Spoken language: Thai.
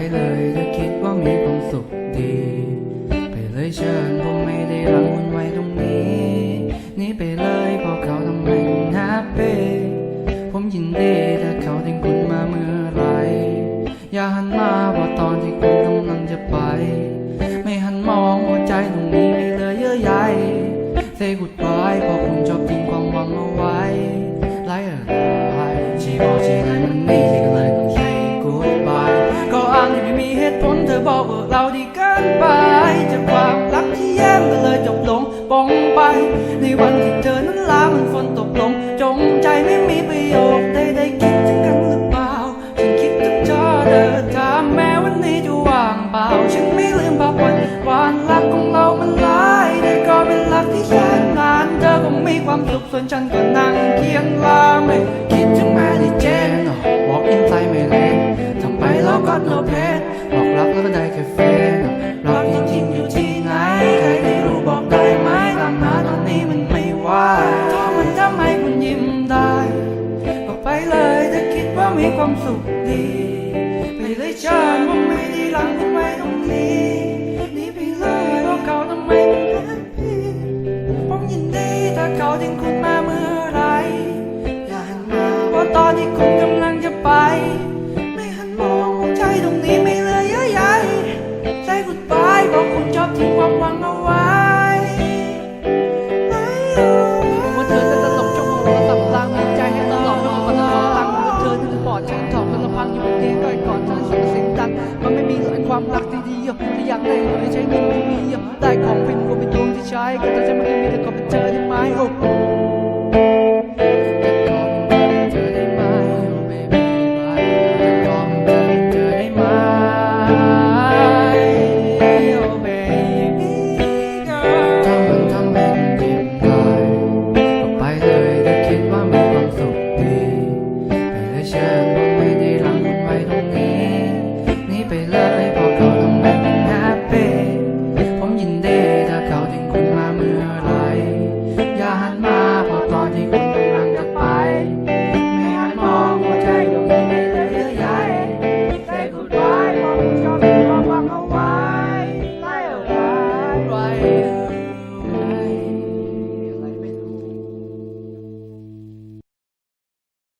ไปเลยถ้าคิดว่ามีความสุขดี ไปเลยเชิญผมไม่ได้รังวนไว้ตรงนี้ นี่ไปเลยพอเขาทำให้แฮปปี้ผมยินดีถ้าเขาทิ้งคุณมาเมื่อไร อย่าหันมาว่าตอนที่คุณกำลังจะไป ไม่หันมองหัวใจตรงนี้มีเลยเยอะใหญ่ Say goodbye พอคุณชอบทิ้งความหวังเอาไว้ไล่อะไรที่บอกที่ไรมันไม่ อบอกเราดีเกินไปจากความรักที่แย่มก็เลยจบลงปองไป ในวันที่เธอนั้นลามันฝนตกลง จงใจไม่มีประโยคใดๆคิดถึงกันหรือเปล่าฉันคิดถึงเธอเดินทางแม้วันนี้จะว่างเปล่าฉันไม่ลืมภาพวันวานรักของเรามันหลายแต่ก็เป็นรักที่แสนนานเธอคงมีความสุขส่วนฉันก็นั่งเคียงลา มีความสุขดีไปเลยชาติว่าไม่ได้รังคุณไว้ตรงนี้หนี่ไปเลยเพราะเขาทำไมเป็นแฮปปี้ผมยินดีถ้าเขาทิ้งคุณมาเมื่อไรอย่าหันมาเพราะตอนที่คุณกำลังจะไป ความรักที่ดีที่อยากได้ไว้ใช้เงินไม่มีได้ของเป็นรวมเป็นดวงที่ใช้ก็จะไม่